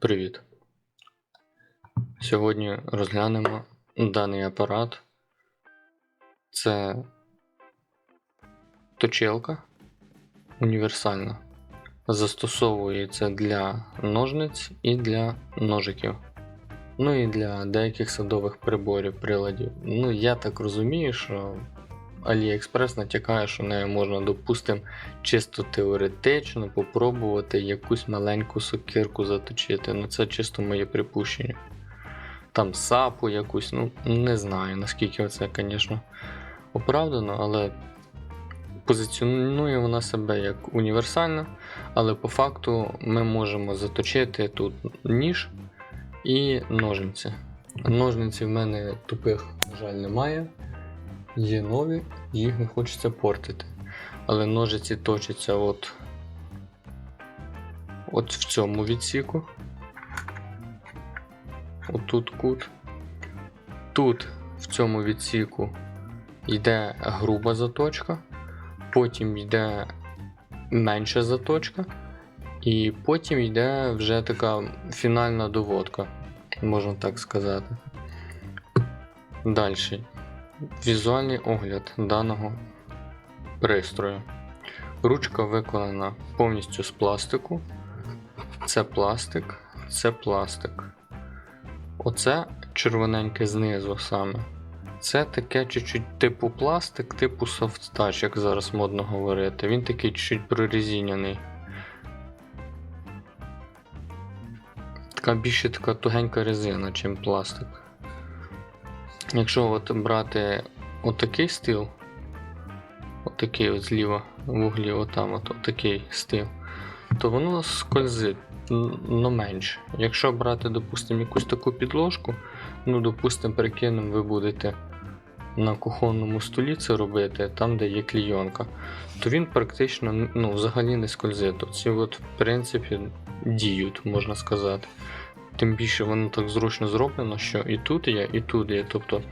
Привіт. Сьогодні розглянемо даний апарат. Це точилка універсальна. Застосовується для ножниць і для ножиків. Ну і для деяких садових приборів, приладів. Ну, я так розумію, що AliExpress натякає, що нею можна, допустимо, чисто теоретично попробувати якусь маленьку сокирку заточити. Ну це чисто моє припущення. Там сапу якусь, ну не знаю наскільки це, звісно, оправдано, але позиціонує вона себе як універсальна, але по факту ми можемо заточити тут ніж і ножниці. Ножниці в мене тупих, на жаль, немає. Є нові, їх не хочеться портити. Але ножиці точаться от, от в цьому відсіку. Отут кут. Тут в цьому відсіку йде груба заточка, потім йде менша заточка, і потім йде вже така фінальна доводка, можна так сказати. Далі. Візуальний огляд даного пристрою. Ручка виконана повністю з пластику. Це пластик, це пластик. Оце червоненьке знизу саме. Це таке чуть-чуть типу пластик, типу софт-тач, як зараз модно говорити. Він такий чуть прорезиняний. Така більше така тугенька резина, чим пластик. Якщо от брати отакий стил, отакий от зліва в углі, отам от, отакий стил, то воно скользить но менше. Якщо брати, допустимо, якусь таку підложку, ну, допустимо, прикинемо, ви будете на кухонному столі це робити, там, де є клійонка, то він практично ну, взагалі не скользить. Ці от, в принципі, діють, можна сказати. Тим більше воно так зручно зроблено, що і тут є, і тут є. Тобто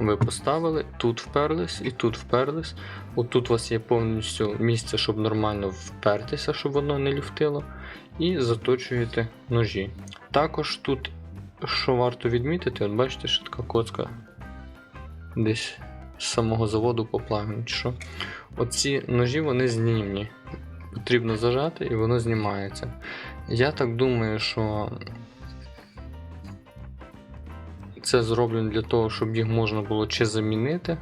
ви поставили, тут вперлись, і тут вперлись. Отут у вас є повністю місце, щоб нормально впертися, щоб воно не люфтило. І заточуєте ножі. Також тут, що варто відмітити, от бачите, що така коцка десь з самого заводу поплавлена. що Оці ножі вони знімні. Потрібно зажати і воно знімається. Я так думаю, що це зроблено для того, щоб їх можна було чи замінити,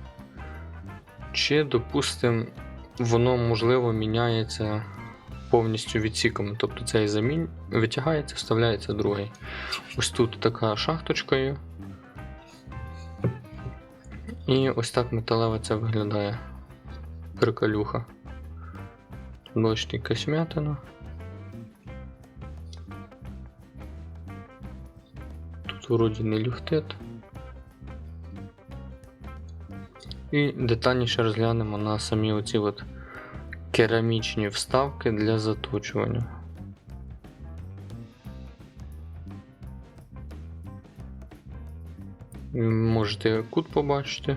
чи, допустимо, воно можливо міняється повністю відсіками. Тобто цей замін витягається, вставляється другий. Ось тут така шахточка є. І ось так металева це виглядає приколюха. Бачите, якась м'ятина. Тут вроді не люфтит. І детальніше розглянемо на самі оці от керамічні вставки для заточування. Можете кут побачити.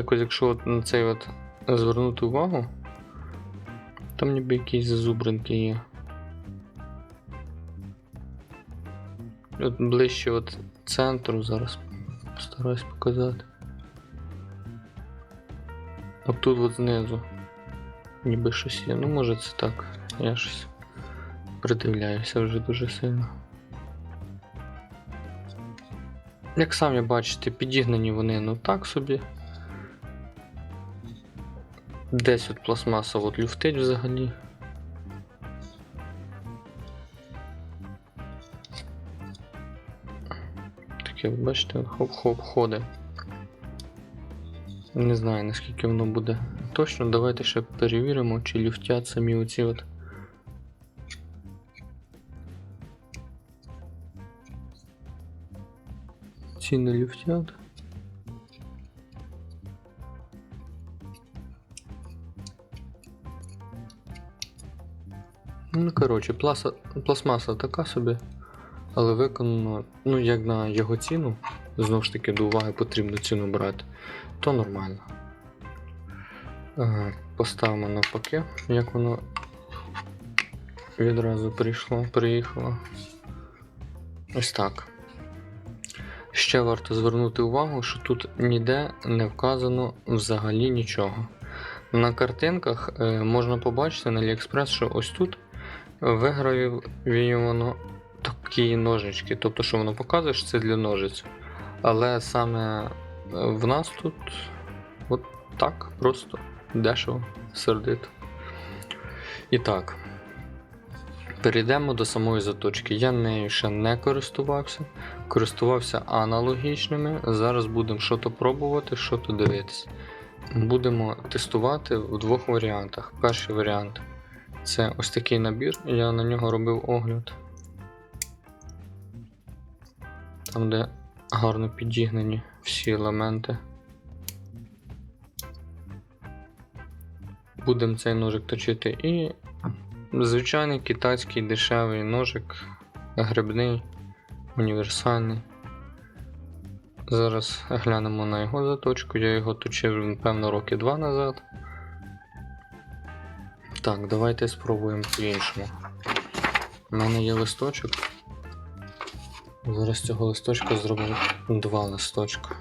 Якось, якщо от на цей от звернути увагу, там ніби якісь зазубринки є. От ближче от центру зараз постараюсь показати. От тут от знизу ніби щось є. Ну може це так. Я щось придивляюся вже дуже сильно. Як самі бачите, підігнані вони ну так собі. Десь от пластмаса от люфтить взагалі. Таке, бачите, хоп-хоп ходить. Не знаю наскільки воно буде точно. Давайте ще перевіримо, чи люфтять самі оці от. Ці не люфтять. Ну, коротше, пласа, пластмаса така собі, але виконано, ну, як на його ціну, знову ж таки, до уваги потрібно ціну брати, то нормально. Е, Поставимо навпаки, як воно відразу прийшло, приїхало. Ось так. Ще варто звернути увагу, що тут ніде не вказано взагалі нічого. На картинках е, можна побачити на AliExpress, що ось тут вигравіювано такі ножички. Тобто, що воно показує, що це для ножиць. Але саме е, в нас тут от так, просто дешево, сердито. І так. Перейдемо до самої заточки. Я нею ще не користувався. Користувався аналогічними. Зараз будемо що то пробувати, що то дивитися. Будемо тестувати в двох варіантах. Перший варіант це ось такий набір, я на нього робив огляд. Там, де гарно підігнані всі елементи. Будемо цей ножик точити і звичайний китайський дешевий ножик, грибний, універсальний. Зараз глянемо на його заточку. Я його точив, певно, роки два назад. Так, давайте спробуємо по-іншому. У мене є листочок. Зараз цього листочка зробимо два листочка.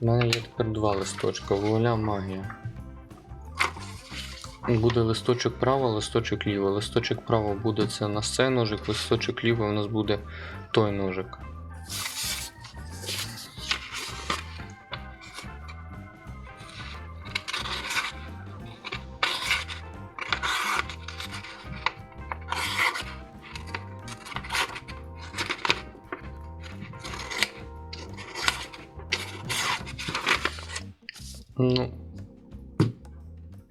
У мене є тепер два листочка, воля магія. Буде листочок право, листочок ліво. Листочок право буде це на цей ножик, листочок ліво у нас буде той ножик.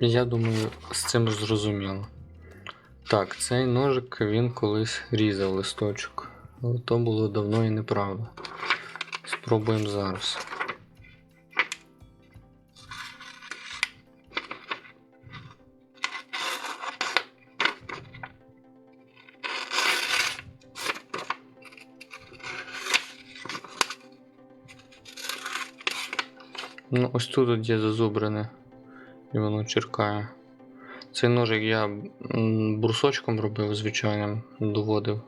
Я думаю, з цим зрозуміло. Так, цей ножик він колись різав листочок. Але то було давно і неправда. Спробуємо зараз. Ну, ось тут є зазубрене, і воно черкає. Цей ножик я брусочком робив звичайним, доводив.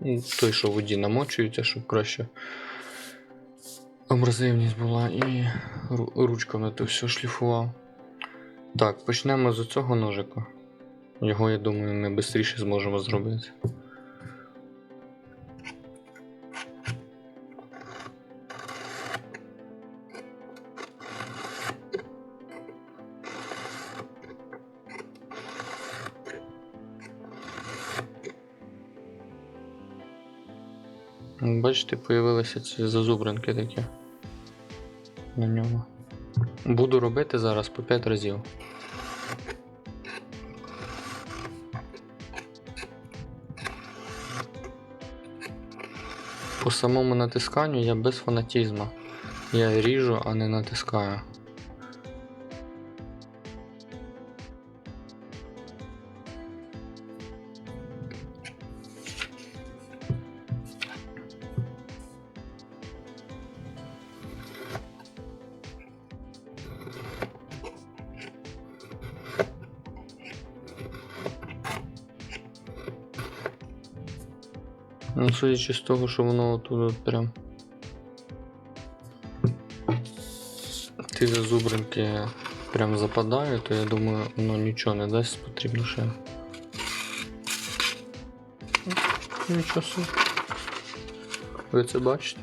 Ну, Той, що в воді намочується, щоб краще абразивність була, і ру- ручками то все шліфував. Так, почнемо з цього ножика. Його, я думаю, ми швидше зможемо зробити. Бачите, появилися ці зазубринки такі на ньому. Буду робити зараз по 5 разів. По самому натисканню я без фанатізму. Я ріжу, а не натискаю. Ну, судячи з того, що воно отут от прям. Ті зазубринки прям западають, то я думаю, воно нічого не дасть, потрібно ще. Нічого собі. Ви це бачите?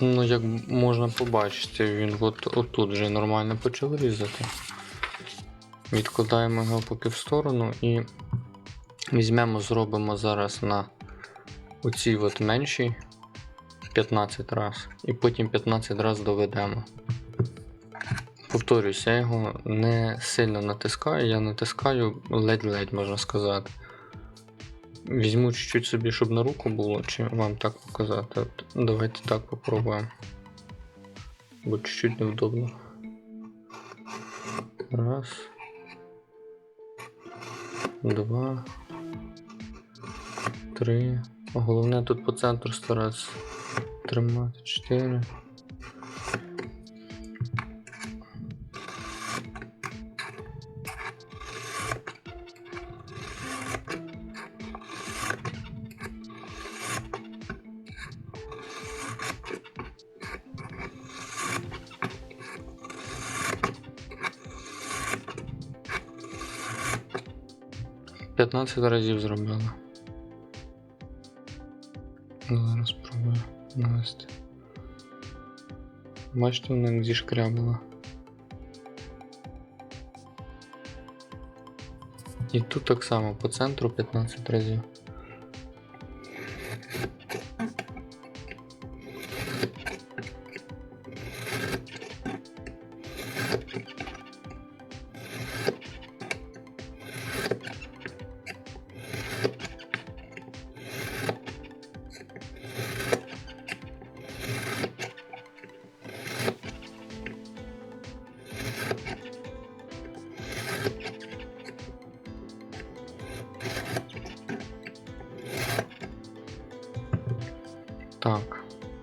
Ну, як можна побачити, він от отут вже нормально почав різати. Відкладаємо його поки в сторону і візьмемо, зробимо зараз на оцій от меншій 15 раз. І потім 15 раз доведемо. Повторюсь, я його не сильно натискаю, я натискаю ледь-ледь, можна сказати. Візьму чуть-чуть собі, щоб на руку було, чи вам так показати. От, давайте так попробуємо. Бо чуть-чуть невдобно. Раз. Два. Три. Головне тут по центру старатися тримати. Чотири. П'ятнадцять разів зробила. Ну, Зараз спробую навести. Бачите, вона як зішкрябила. І тут так само по центру 15 разів.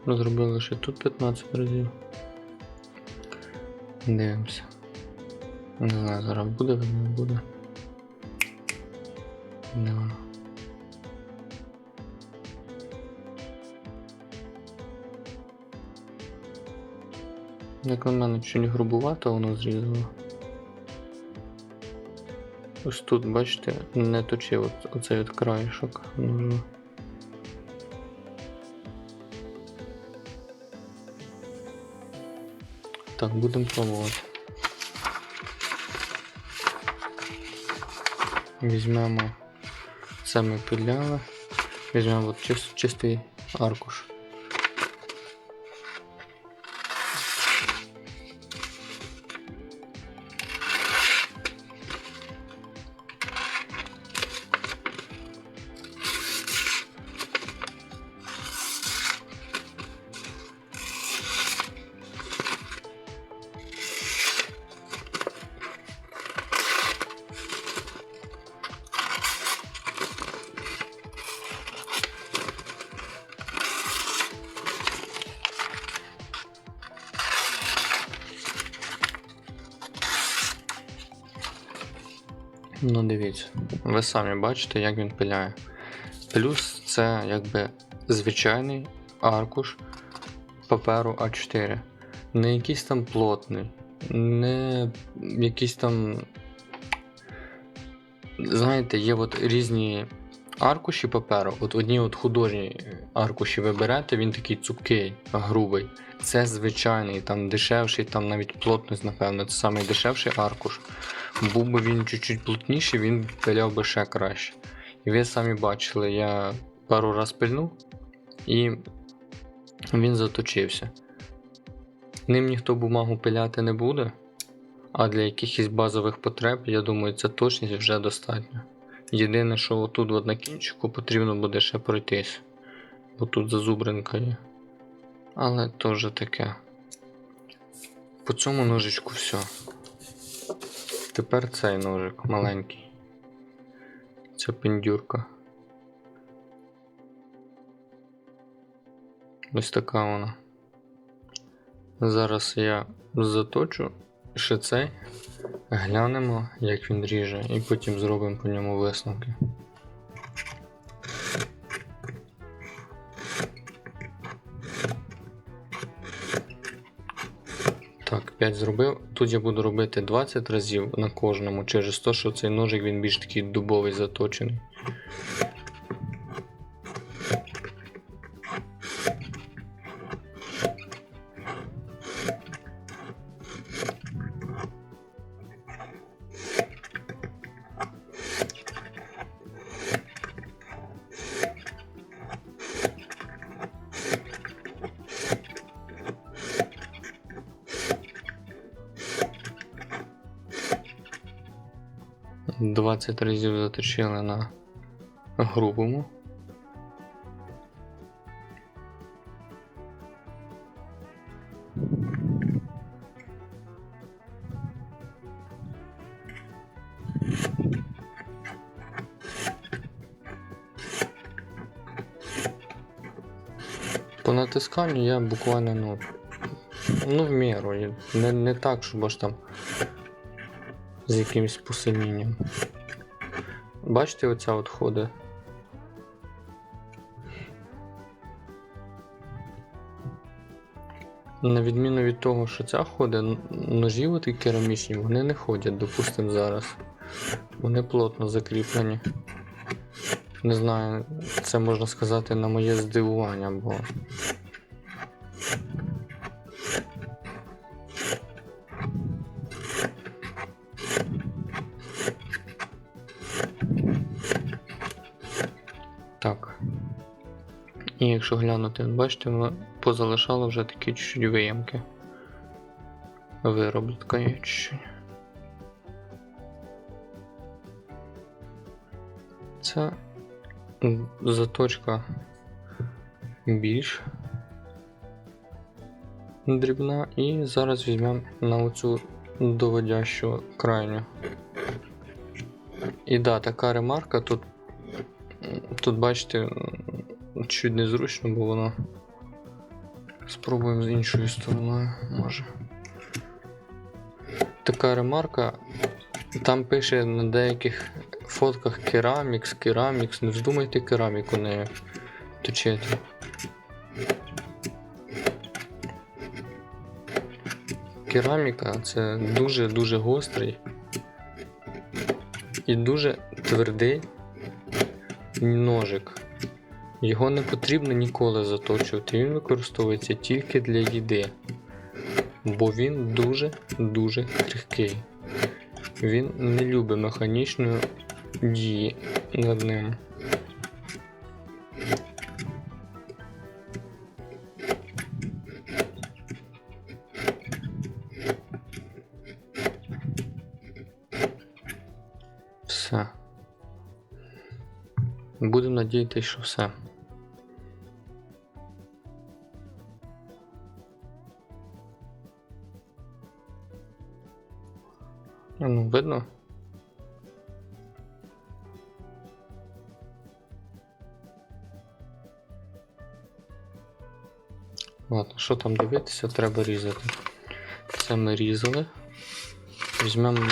Ми зробили ще тут 15 разів. Дивимося. Не знаю, зараз буде, не буде. Воно. Як на мене чуть грубувато воно зрізало. Ось тут, бачите, не точив оцей от краєшок Так, будемо пробувати. Візьмемо саме пиляли. Візьмемо от чистий аркуш. Ну, дивіться, ви самі бачите, як він пиляє. Плюс це якби звичайний аркуш паперу А4. Не якийсь там плотний, не якийсь там. Знаєте, є от різні аркуші паперу. От одні от художні аркуші ви берете, він такий цупкий, грубий. Це звичайний, там дешевший, там навіть плотність, напевно, це самий аркуш. Був би він чуть-чуть плотніший, він пиляв би ще краще. І ви самі бачили, я пару раз пильнув і він заточився. Ним ніхто бумагу пиляти не буде, а для якихось базових потреб, я думаю, ця точність вже достатньо. Єдине, що отут от на кінчику потрібно буде ще пройтись, бо тут зазубринка є. Але то вже таке. По цьому ножичку все. Тепер цей ножик маленький. Ця пендюрка. Ось така вона. Зараз я заточу ще цей, глянемо, як він ріже, і потім зробимо по ньому висновки. Так, 5 зробив. Тут я буду робити 20 разів на кожному, через те, що цей ножик він більш такий дубовий заточений. 20 разів заточили на грубому. По натисканню я буквально ну, ну в міру. Не, не так, щоб аж там з якимось посильненням. Бачите, оця от ходить. На відміну від того, що ця ходить, ножі оті керамічні, вони не ходять, допустимо, зараз. Вони плотно закріплені. Не знаю, це можна сказати на моє здивування, бо. І якщо глянути, бачите, воно позалишало вже такі чуть-чуть виямки. Вироблітка є. Це заточка більш дрібна. І зараз візьмемо на оцю доводящу крайню. І да, така ремарка тут. Тут бачите, чуть незручно, бо воно. Спробуємо з іншою стороною, може. Така ремарка. Там пише на деяких фотках керамікс, керамікс. Не вздумайте кераміку нею точити. Кераміка це дуже-дуже гострий і дуже твердий ножик. Його не потрібно ніколи заточувати, він використовується тільки для їди. Бо він дуже-дуже крихкий. Він не любить механічної дії над ним. Все. Будемо надіятися, що все. Ну, видно? Ладно, що там дивитися, треба різати. Це ми різали. Візьмемо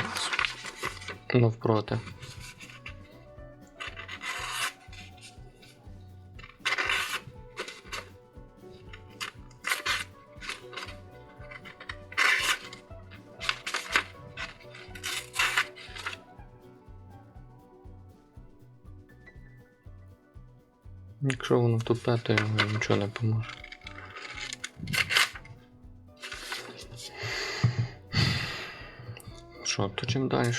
навпроти. То йому нічого не поможе. Що, точимо далі?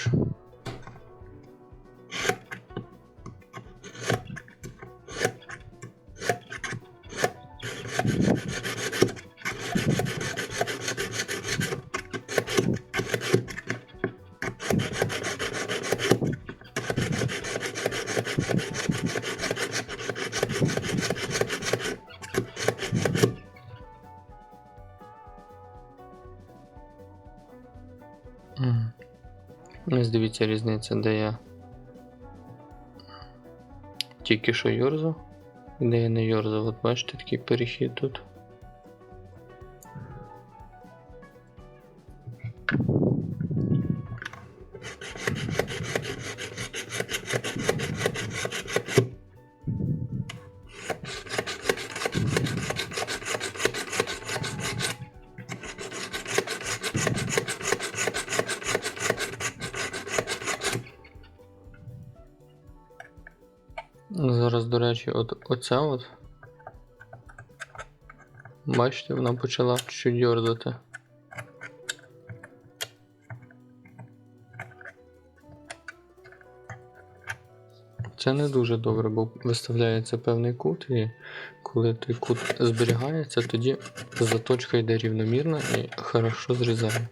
Дивіться різниця, де я тільки що йорзав, де я не йорзав. От бачите такий перехід тут. До речі, от оця от. Бачите, вона почала чуть йорзати. Це не дуже добре, бо виставляється певний кут, і коли той кут зберігається, тоді заточка йде рівномірно і хорошо зрізає.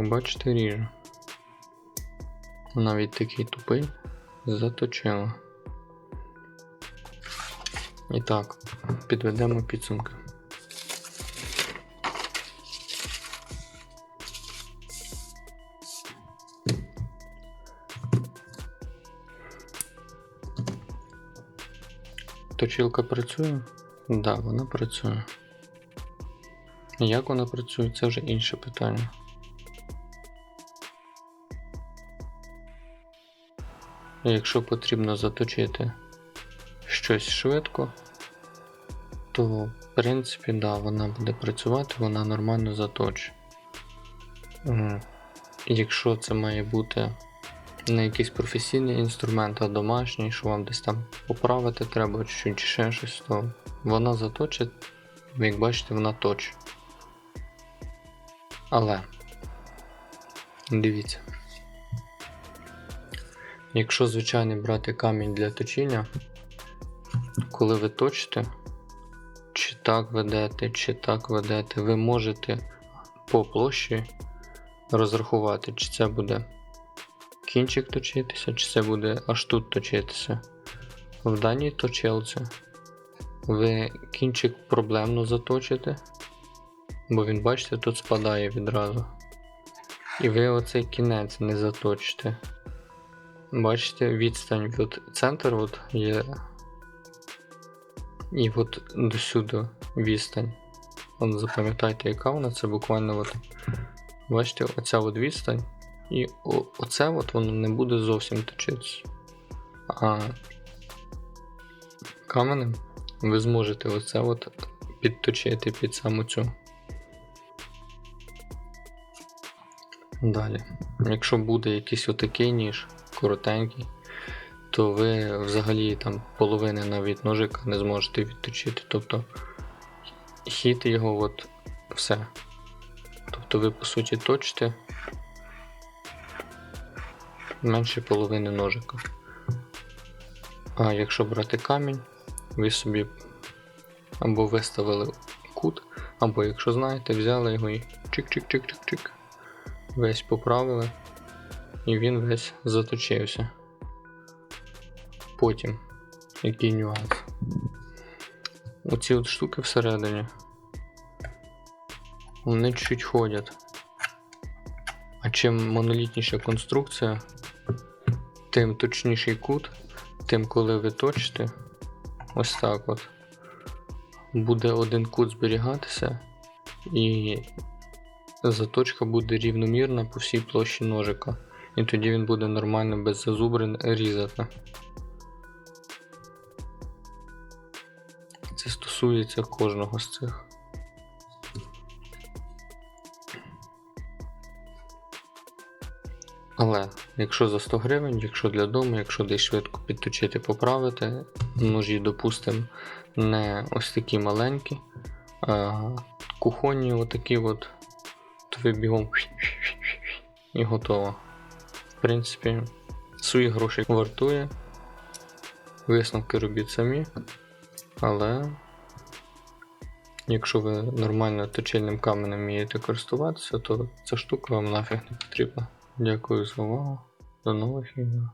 Як бачите, ріже. Навіть такий тупий заточила. І так, підведемо підсумки. Точилка працює? Так, да, вона працює. Як вона працює, це вже інше питання. Якщо потрібно заточити щось швидко, то в принципі, да, вона буде працювати, вона нормально заточить. Якщо це має бути не якийсь професійний інструмент, а домашній, що вам десь там поправити треба чи ще щось, то вона заточить, як бачите, вона точить. Але дивіться. Якщо звичайний брати камінь для точіння, коли ви точите, чи так ведете, чи так ведете, ви можете по площі розрахувати, чи це буде кінчик точитися, чи це буде аж тут точитися. В даній точилці ви кінчик проблемно заточите, бо він, бачите, тут спадає відразу. І ви оцей кінець не заточите. Бачите, відстань от центр от є. І от до сюди відстань. От запам'ятайте, яка вона, це буквально от. Бачите, оця от відстань. І оце от воно не буде зовсім точитися. А каменем ви зможете оце от підточити під саму цю. Далі. Якщо буде якийсь отакий ніж, коротенький, то ви взагалі там половини навіть ножика не зможете відточити. Тобто хід його от все. Тобто ви по суті точите менше половини ножика. А якщо брати камінь, ви собі або виставили кут, або якщо знаєте, взяли його і чик-чик-чик-чик-чик. Весь поправили, і він весь заточився. Потім, який нюанс. Оці от штуки всередині. Вони чуть ходять. А чим монолітніша конструкція, тим точніший кут, тим коли ви точите, ось так от, буде один кут зберігатися, і заточка буде рівномірна по всій площі ножика. І тоді він буде нормально без зазубрин різати. Це стосується кожного з цих. Але якщо за 100 гривень, якщо для дому, якщо десь швидко підточити, поправити, ножі, допустимо, не ось такі маленькі, а кухонні отакі от, то ви бігом і готово. В принципі, свої гроші вартує. Висновки робіть самі. Але якщо ви нормально точильним каменем вмієте користуватися, то ця штука вам нафіг не потрібна. Дякую за увагу. До нових відео.